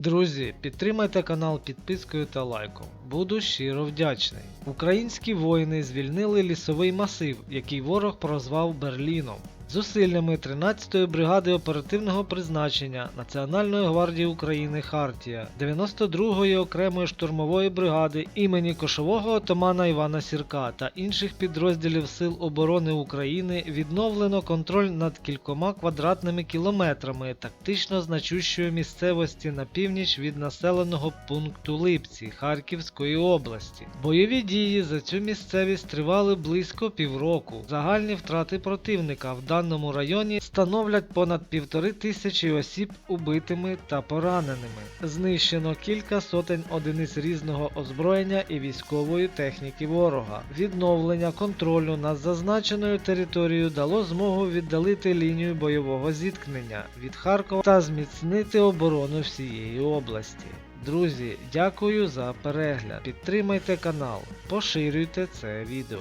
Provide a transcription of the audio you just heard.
Друзі, підтримайте канал підпискою та лайком. Буду щиро вдячний. Українські воїни звільнили лісовий масив, який ворог прозвав Берліном. Зусиллями 13-ї бригади оперативного призначення Національної гвардії України Хартія, 92-ї окремої штурмової бригади імені кошового отамана Івана Сірка та інших підрозділів Сил оборони України відновлено контроль над кількома квадратними кілометрами тактично значущої місцевості на північ від населеного пункту Липці Харківської області. Бойові дії за цю місцевість тривали близько півроку. Загальні втрати противника в даному районі становлять понад півтори тисячі осіб убитими та пораненими. Знищено кілька сотень одиниць різного озброєння і військової техніки ворога. Відновлення контролю над зазначеною територією дало змогу віддалити лінію бойового зіткнення від Харкова та зміцнити оборону всієї області. Друзі, дякую за перегляд. Підтримайте канал, поширюйте це відео.